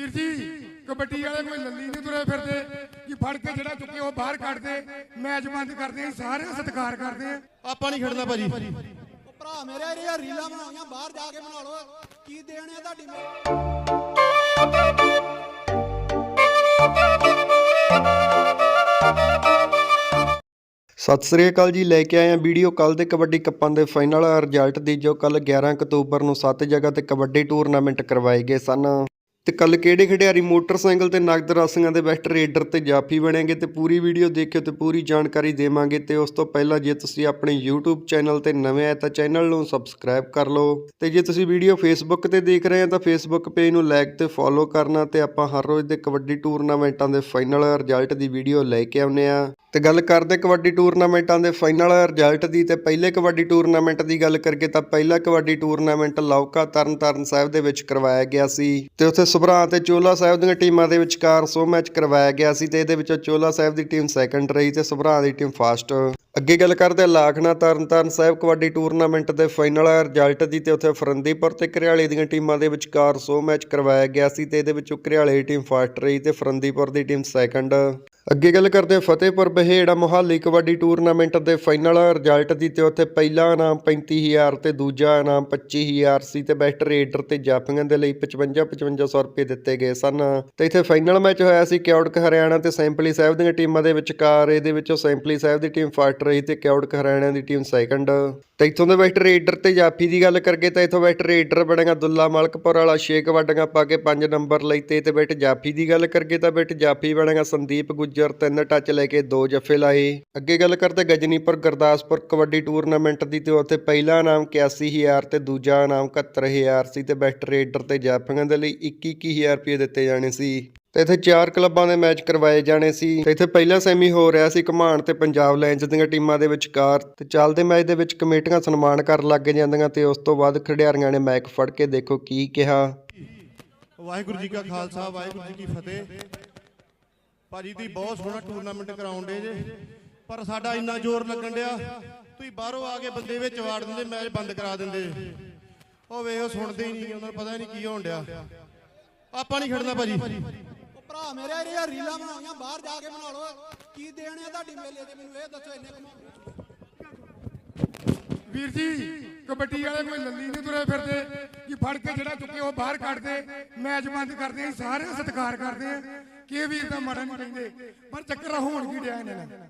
ਵੀਰ ਜੀ ਕਬੱਡੀ ਵਾਲੇ ਕੋਈ ਲੱਲੀ ਨਹੀਂ ਤੁਰੇ ਫਿਰਦੇ। ਕਿ ਫੜ ਕੇ ਜਿਹੜਾ ਚੁੱਕੇ ਉਹ ਬਾਹਰ ਕੱਢਦੇ ਮੈਚ ਬੰਦ ਕਰਦੇ ਆ ਸਾਰੇ ਸਤਿਕਾਰ ਕਰਦੇ ਆ। ਆਪਾਂ ਨਹੀਂ ਖੜਨਾ ਭਾਜੀ। ਉਹ ਭਰਾ ਮੇਰੇ ਇਹ ਰੀਲਾਂ ਬਣਾਉਣੀਆਂ ਬਾਹਰ ਜਾ ਕੇ ਬਣਾ ਲਓ। ਕੀ ਦੇਣੇ ਆ ਤੁਹਾਡੀ ਸਤਿ ਸ੍ਰੀ ਅਕਾਲ ਜੀ ਲੈ ਕੇ ਆਏ ਹਾਂ ਵੀਡੀਓ। ਕੱਲ ਦੇ ਕਬੱਡੀ ਕੱਪਾਂ ਦੇ ਫਾਈਨਲ ਰਿਜ਼ਲਟ ਦੀ ਜੋ ਕੱਲ 11 ਅਕਤੂਬਰ ਨੂੰ 7 ਜਗ੍ਹਾ ਤੇ ਕਬੱਡੀ ਟੂਰਨਾਮੈਂਟ ਕਰਵਾਏ ਗਏ ਸਨ। ਤੇ ਕੱਲ ਕਿਹੜੇ ਖਿਡਾਰੀ ਮੋਟਰਸਾਈਕਲ ਤੇ ਨਗਦ ਰਾਸੀਆਂ ਦੇ ਬੈਸਟ ਰੇਡਰ ਤੇ ਜਾਫੀ ਬਣੇਗੇ ਤੇ ਪੂਰੀ ਵੀਡੀਓ ਦੇਖਿਓ ਤੇ ਪੂਰੀ ਜਾਣਕਾਰੀ ਦੇਵਾਂਗੇ ਤੇ ਉਸ ਤੋਂ ਪਹਿਲਾਂ ਜੇ ਤੁਸੀਂ ਆਪਣੇ YouTube ਚੈਨਲ ਤੇ ਨਵੇਂ ਆਏ ਤਾਂ ਚੈਨਲ ਨੂੰ ਸਬਸਕ੍ਰਾਈਬ ਕਰ ਲਓ ਤੇ ਜੇ ਤੁਸੀਂ ਵੀਡੀਓ Facebook ਤੇ ਦੇਖ ਰਹੇ ਹੋ ਤਾਂ Facebook ਪੇਜ ਨੂੰ ਲਾਈਕ ਤੇ ਫੋਲੋ ਕਰਨਾ ਤੇ ਆਪਾਂ ਹਰ ਰੋਜ਼ ਦੇ ਕਬੱਡੀ ਟੂਰਨਾਮੈਂਟਾਂ ਦੇ ਫਾਈਨਲ ਰਿਜ਼ਲਟ ਦੀ ਵੀਡੀਓ ਲੈ ਕੇ ਆਉਂਦੇ ਆ ਤੇ ਗੱਲ ਕਰਦੇ ਕਬੱਡੀ ਟੂਰਨਾਮੈਂਟਾਂ ਦੇ ਫਾਈਨਲ ਰਿਜ਼ਲਟ ਦੀ ਤੇ ਪਹਿਲੇ ਕਬੱਡੀ ਟੂਰਨਾਮੈਂਟ ਦੀ ਗੱਲ ਕਰਕੇ ਤਾਂ ਪਹਿਲਾ ਕਬੱਡੀ ਟੂਰਨਾਮੈਂਟ ਲੌਕਾ ਤਰਨਤਾਰਨ ਸਾਹਿਬ ਦੇ ਵਿੱਚ ਕਰਵਾਇਆ ਗਿਆ ਸੀ ਤੇ ਉੱਥੇ ਸੁਭਰਾ ਤੇ ਚੋਲਾ ਸਾਹਿਬ ਦੀਆਂ ਟੀਮਾਂ ਦੇ ਵਿਚਕਾਰ ਸੋ ਮੈਚ ਕਰਵਾਇਆ ਗਿਆ ਸੀ ਤੇ ਇਹਦੇ ਵਿੱਚੋਂ ਚੋਲਾ ਸਾਹਿਬ ਦੀ ਟੀਮ ਸੈਕੰਡ ਰਹੀ ਤੇ ਸੁਭਰਾ ਦੀ ਟੀਮ ਫਾਸਟ ਅੱਗੇ ਗੱਲ ਕਰਦੇ ਹਾਂ ਲਾਖਣਾ ਤਰਨਤਾਰਨ ਸਾਹਿਬ ਕਬੱਡੀ ਟੂਰਨਾਮੈਂਟ ਦੇ ਫਾਈਨਲ ਰਿਜ਼ਲਟ ਦੀ ਤੇ ਉੱਥੇ ਫਰੰਦੀਪੁਰ ਤੇ ਘਰਿਆਲੇ ਦੀਆਂ ਟੀਮਾਂ ਦੇ ਵਿਚਕਾਰ ਸੋ ਮੈਚ ਕਰਵਾਇਆ ਗਿਆ ਸੀ ਤੇ ਇਹਦੇ ਵਿੱਚੋਂ ਘਰਿਆਲੇ ਦੀ ਟੀਮ ਫਾਸਟ ਰਹੀ ਤੇ ਫਰੰਦੀਪੁਰ ਦੀ ਟੀਮ ਸੈਕੰਡ ਅੱਗੇ ਗੱਲ ਕਰਦੇ ਹਾਂ ਫਤਿਹਪੁਰ ਬਹੇੜਾ ਮੁਹਾਲੀ ਕਬੱਡੀ ਟੂਰਨਾਮੈਂਟ ਦੇ ਫਾਈਨਲ ਰਿਜ਼ਲਟ ਦੀ ਤੇ ਉੱਥੇ ਪਹਿਲਾ ਇਨਾਮ 35000 ਤੇ ਦੂਜਾ ਇਨਾਮ 25000 ਸੀ ਤੇ ਬੈਸਟ ਰੇਡਰ ਤੇ ਜਾਫੀਆਂ ਦੇ ਲਈ 55 5500 ਰੁਪਏ ਦਿੱਤੇ ਗਏ ਸਨ। ਤੇ ਇੱਥੇ ਫਾਈਨਲ ਮੈਚ ਹੋਇਆ ਸੀ ਕਿਉੜਕ ਹਰਿਆਣਾ ਤੇ ਸੈਂਪਲੀ ਸਾਹਿਬ ਦੀਆਂ ਟੀਮਾਂ ਦੇ ਵਿਚਕਾਰ। ਇਹਦੇ ਵਿੱਚੋਂ ਸੈਂਪਲੀ ਸਾਹਿਬ ਦੀ ਟੀਮ ਫਸਟ ਰਹੀ ਤੇ ਕਿਉੜਕ ਹਰਿਆਣਾ ਦੀ ਟੀਮ ਸੈਕੰਡ। ਤੇ ਇੱਥੋਂ ਦੇ ਬੈਸਟ ਰੇਡਰ ਤੇ ਜਾਫੀ ਦੀ ਗੱਲ ਕਰਕੇ ਤਾਂ ਇੱਥੋਂ ਬੈਸਟ ਰੇਡਰ ਬਣੇਗਾ ਦੁੱਲਾ ਮਲਕਪੁਰ ਵਾਲਾ, ਛੇ ਕਬੱਡੀਆਂ ਪਾ ਕੇ 5 ਨੰਬਰ ਲਈ ਤੇ ਤੇ ਬੈਟ ਜਾਫੀ ਦੀ ਗੱਲ ਕਰਕੇ ਤਾਂ ਬੈਟ ਜਾਫੀ ਬਣੇਗਾ ਸੰਦੀਪ ਗੁੱਜਰ ਤਿੰਨ ਟੱਚ ਲੈ ਕੇ ਦੋ ਜੱਫੇ ਲਾਏ। ਅੱਗੇ ਗੱਲ ਕਰਦੇ ਗਜਨੀਪੁਰ ਗੁਰਦਾਸਪੁਰ ਕਬੱਡੀ ਟੂਰਨਾਮੈਂਟ ਦੀ ਤੇ ਉੱਥੇ ਪਹਿਲਾ ਇਨਾਮ 81000 ਤੇ ਦੂਜਾ ਇਨਾਮ 71000 ਸੀ ਤੇ ਬੈਸਟ ਰੇਡਰ ਤੇ ਜਾਫੀਆਂ ਦੇ ਲਈ 21000 ਰੁਪਏ ਦਿੱਤੇ ਜਾਣੇ ਸੀ। ਤੇ ਇੱਥੇ ਚਾਰ ਕਲੱਬਾਂ ਦੇ ਮੈਚ ਕਰਵਾਏ ਜਾਣੇ ਸੀ। ਤੇ ਇੱਥੇ ਪਹਿਲਾ ਸੈਮੀ ਹੋ ਰਿਹਾ ਸੀ ਘਮਾਣ ਤੇ ਪੰਜਾਬ ਲੈਂਜ ਦੀਆਂ ਟੀਮਾਂ ਦੇ ਵਿਚਕਾਰ। ਤੇ ਚੱਲਦੇ ਮੈਚ ਦੇ ਵਿੱਚ ਕਮੇਟੀਆਂ ਸਨਮਾਨ ਕਰਨ ਲੱਗ ਜਾਂਦੀਆਂ ਤੇ ਉਸ ਤੋਂ ਬਾਅਦ ਖਿਡਾਰੀਆਂ ਨੇ ਮੈਕ ਫੜ ਕੇ ਦੇਖੋ ਕੀ ਕਿਹਾ। ਵਾਹਿਗੁਰੂ ਜੀ ਕਾ ਖਾਲਸਾ, ਵਾਹਿਗੁਰੂ ਜੀ ਕੀ ਫਤਿਹ। ਭਾਜੀ ਤੁਸੀਂ ਬਹੁਤ ਸੋਹਣਾ ਟੂਰਨਾਮੈਂਟ ਕਰਾਉਂਦੇ ਜੇ। ਪਰ ਸਾਡਾ ਇੰਨਾ ਜ਼ੋਰ ਲੱਗਣ ਡਿਆ। ਤੁਸੀਂ ਬਾਹਰੋਂ ਆ ਕੇ ਬੰਦੇ ਵਿੱਚ ਵਾੜ ਦਿੰਦੇ ਮੈਚ ਬੰਦ ਕਰਾ ਦਿੰਦੇ। ਉਹ ਵੇਖੋ ਸੁਣਦੇ ਹੀ ਨਹੀਂ ਉਹਨਾਂ ਨੂੰ ਪਤਾ ਹੀ ਨਹੀਂ ਕੀ ਹੋਣ ਡਿਆ। ਆਪਾਂ ਨਹੀਂ ਖੜਨਾ ਭਾਜੀ। ਉਹ ਭਰਾ ਮੇਰੇ ਇਹ ਰੀਲਾਂ ਬਣਾਉਣੀਆਂ ਬਾਹਰ ਜਾ ਕੇ ਬਣਾ ਲਓ। ਕੀ ਦੇਣੇ ਤੁਹਾਡੀ ਮੇਲੇ ਤੇ ਮੈਨੂੰ ਇਹ ਦੱਸੋ ਇੰਨੇ ਕਮਾ ਵੀਰ ਜੀ, ਕਬੱਡੀ ਵਾਲੇ ਕੋਈ ਲੱਲੀ ਨਹੀਂ ਤੁਰੇ ਫਿਰਦੇ। ਕਿ ਫੜ ਕੇ ਜਿਹੜਾ ਚੁੱਕੇ ਉਹ ਬਾਹਰ ਕੱਢਦੇ ਮੈਚ ਬੰਦ ਕਰਦੇ ਆ ਸਾਰੇ ਸਤਿਕਾਰ ਕਰਦੇ ਆ। ਕਿ ਇਹ ਵੀਰ ਦਾ ਮਾੜਾ ਨਹੀਂ ਕਹਿੰਦੇ ਪਰ ਚੱਕਰ ਹੋਣ ਕੀ ਡਿਆ ਇਹਨਾਂ ਨਾਲ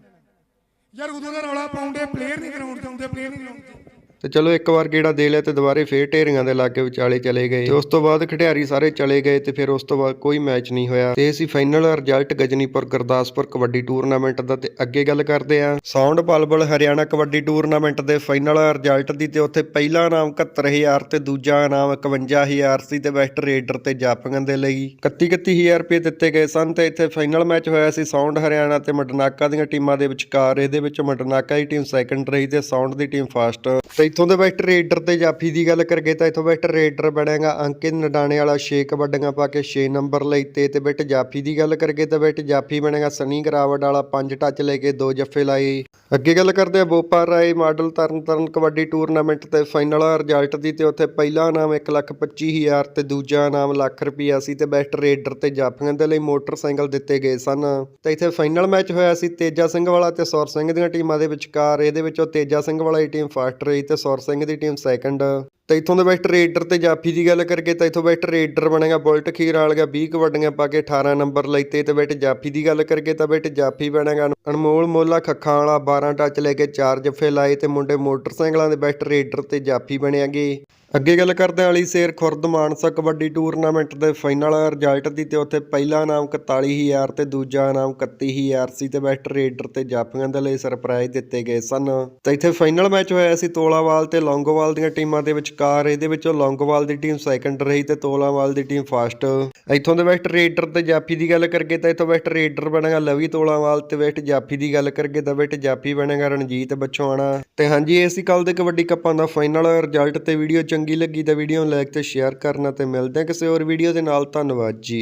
ਯਾਰ ਉਦੋਂ ਦਾ ਰੌਲਾ ਪਾਉਂਦੇ ਪਲੇਅਰ ਨਹੀਂ ਗਰਾਊਂਡ ਤੇ ਆਉਂਦੇ ਪਲੇਅਰ ਨਹੀਂ ਗਰਾਊਂਡ ਤੇ ਤੇ ਚਲੋ ਇੱਕ ਵਾਰ ਗੇੜਾ ਦੇ ਲਿਆ ਤੇ ਦੁਬਾਰੇ ਫੇਰ ਢੇਰੀਆਂ ਦੇ ਲਾਗੇ ਵਿਚਾਲੇ ਚਲੇ ਗਏ। ਤੇ ਉਸ ਤੋਂ ਬਾਅਦ ਖਿਡਾਰੀ ਸਾਰੇ ਚਲੇ ਗਏ ਤੇ ਫਿਰ ਉਸ ਤੋਂ ਬਾਅਦ ਕੋਈ ਮੈਚ ਨਹੀਂ ਹੋਇਆ। ਤੇ ਅਸੀਂ final result Gajnipur Gurdaspur kabaddi tournament ਦਾ ਤੇ ਅੱਗੇ ਗੱਲ ਕਰਦੇ ਆਂ ਸਾਊਂਡ ਪਲਬਲ ਹਰਿਆਣਾ ਕਬੱਡੀ ਟੂਰਨਾਮੈਂਟ ਦੇ ਫਾਈਨਲ ਰਿਜ਼ਲਟ ਦੀ ਤੇ ਉੱਥੇ ਪਹਿਲਾ ਇਨਾਮ 71000 ਤੇ ਦੂਜਾ ਇਨਾਮ 51000 ਸੀ ਤੇ ਬੈਸਟ ਰੇਡਰ ਤੇ ਜਾਪੀਆਂ ਦੇ ਲਈ। 31000 ਰੁਪਏ ਦਿੱਤੇ ਗਏ ਸਨ ਤੇ ਇੱਥੇ ਫਾਈਨਲ ਮੈਚ ਹੋਇਆ ਸੀ ਸਾਊਂਡ ਹਰਿਆਣਾ ਤੇ ਮਡਨਾਕਾ ਦੀਆਂ ਟੀਮਾਂ ਦੇ ਵਿਚਕਾਰ। ਇਹਦੇ ਵਿੱਚ ਮਡਨਾਕਾ ਦੀ ਟੀਮ ਸੈਕੰਡ ਰਹੀ ਤੇ ਸਾਊਂਡ ਦੀ ਟੀਮ ਫਸਟ ਤੇ ਇੱਥੋਂ ਦੇ ਬੈਸਟ ਰੇਡਰ ਤੇ ਜਾਫੀ ਦੀ ਗੱਲ ਕਰਗੇ ਤਾਂ ਇੱਥੋਂ ਬੈਸਟ ਰੇਡਰ ਬਣੇਗਾ ਅੰਕਿਤ ਨਡਾਣੇ ਵਾਲਾ 6 ਕਬੱਡੀਆਂ ਪਾ ਕੇ 6 ਨੰਬਰ ਲਈ ਤੇ ਤੇ ਬੈਟ ਜਾਫੀ ਦੀ ਗੱਲ ਕਰਗੇ ਤਾਂ ਬੈਟ ਜਾਫੀ ਬਣੇਗਾ ਸਨੀ ਗਰਾਵਟ ਵਾਲਾ 5 ਟੱਚ ਲੈ ਕੇ ਦੋ ਜੱਫੇ ਲਾਏ। ਅੱਗੇ ਗੱਲ ਕਰਦੇ ਆ ਬੋਪਾਲ ਰਾਏ ਮਾਡਲ ਤਰਨ ਤਰਨ ਕਬੱਡੀ ਟੂਰਨਾਮੈਂਟ ਤੇ ਫਾਈਨਲ ਰਿਜ਼ਲਟ ਦੀ ਤੇ ਉੱਥੇ ਪਹਿਲਾ ਇਨਾਮ 125000 ਤੇ ਦੂਜਾ ਇਨਾਮ ਲੱਖ ਰੁਪਈਆ ਸੀ ਤੇ ਬੈਸਟ ਰੇਡਰ ਤੇ ਜਾਫੀਆਂ ਦੇ ਲਈ ਮੋਟਰਸਾਈਕਲ ਦਿੱਤੇ ਗਏ ਸਨ। ਤੇ ਇੱਥੇ ਫਾਈਨਲ ਮੈਚ ਹੋਇਆ ਸੀ ਤੇਜਾ ਸਿੰਘ ਵਾਲਾ ਤੇ ਸੌਰ ਸਿੰਘ ਦੀਆਂ ਟੀਮਾਂ ਦੇ ਵਿਚਕਾਰ, ਇਹਦੇ ਵਿੱਚੋਂ ਤੇਜਾ ਸਿੰਘ ਵਾਲਾ ਦੀ ਟੀਮ ਫਸਟ ਰਹੀ ਤੇ ਸੌਰ ਸਿੰਘ ਦੀ ਟੀਮ ਸੈਕੰਡ। ਤੇ ਇੱਥੋਂ ਦੇ ਬੈਸਟ ਰੇਡਰ ਤੇ ਜਾਫੀ ਦੀ ਗੱਲ ਕਰਕੇ ਤਾਂ ਇੱਥੋਂ ਬੈਸਟ ਰੇਡਰ ਬਣੇਗਾ ਬੁਲਟ ਖੀਰ ਵਾਲਿਆ 20 ਕਬੱਡੀਆਂ ਪਾ ਕੇ 18 ਨੰਬਰ ਲਈ ਤੇ ਬੈਟ ਜਾਫੀ ਦੀ ਗੱਲ ਕਰਕੇ ਤਾਂ ਬੈਟ ਜਾਫੀ ਬਣੇਗਾ ਅਨਮੋਲ ਮੋਲਾ ਖੱਖਾਂ ਵਾਲਾ 12 ਟੱਚ ਲੈ ਕੇ ਚਾਰ ਜੱਫੇ ਲਾਏ ਤੇ ਮੁੰਡੇ ਮੋਟਰਸਾਈਕਲਾਂ ਦੇ ਬੈਸਟ ਰੇਡਰ ਤੇ ਜਾਫੀ ਬਣਿਆਗੇ ਅੱਗੇ ਗੱਲ ਕਰਦੇ ਹਾਂ ਅਲੀ ਸ਼ੇਰ ਖੁਰਦ ਮਾਨਸਾ ਕਬੱਡੀ ਟੂਰਨਾਮੈਂਟ ਦੇ ਫਾਈਨਲ ਰਿਜ਼ਲਟ ਦੀ ਤੇ ਉੱਥੇ ਪਹਿਲਾ ਇਨਾਮ 41000 ਤੇ ਦੂਜਾ ਇਨਾਮ 31000 ਸੀ ਤੇ ਬੈਸਟ ਰੇਡਰ ਤੇ ਜਾਫੀਆਂ ਦੇ ਲਈ ਸਰਪ੍ਰਾਈਜ਼ ਦਿੱਤੇ ਗਏ ਸਨ। ਤੇ ਇੱਥੇ ਫਾਈਨਲ ਮੈਚ ਹੋਇਆ ਸੀ ਤੋਲਾਵਾਲ ਤੇ ਲੌਂਗੋਵਾਲ ਦੀਆਂ ਟੀਮਾਂ ਦੇ ਵਿਚਕਾਰ। ਇਹਦੇ ਵਿੱਚੋਂ ਲੌਂਗੋਵਾਲ ਦੀ ਟੀਮ ਸੈਕੰਡ ਰਹੀ ਤੇ ਤੋਲਾਵਾਲ ਦੀ ਟੀਮ ਫਸਟ। ਇੱਥੋਂ ਦੇ ਬੈਸਟ ਰੇਡਰ ਤੇ ਜਾਫੀ ਦੀ ਗੱਲ ਕਰਕੇ ਤਾਂ ਇੱਥੋਂ ਬੈਸਟ ਰੇਡਰ ਬਣੇਗਾ ਲਵੀ ਤੋਲਾਵਾਲ ਤੇ ਬੈਸਟ ਜਾਫੀ ਦੀ ਗੱਲ ਕਰਕੇ ਤਾਂ ਬੈਸਟ ਜਾਫੀ ਬਣੇਗਾ ਰਣਜੀਤ ਬਚੋਆਣਾ ਤੇ ਹਾਂਜੀ, ਇਹ ਸੀ ਕੱਲ ਦੇ ਕਬੱਡੀ ਕੱਪਾਂ ਦਾ ਫਾਈਨਲ ਰਿਜ਼ਲਟ ਤੇ ਵੀਡੀਓ ਚੰਗੀ ਲੱਗੀ ਤਾਂ ਵੀਡੀਓ ਨੂੰ ਲਾਈਕ ਤੇ ਸ਼ੇਅਰ ਕਰਨਾ ਤੇ ਮਿਲਦੇ ਹਾਂ ਕਿਸੇ ਹੋਰ ਵੀਡੀਓ ਦੇ ਨਾਲ। ਧੰਨਵਾਦ ਜੀ।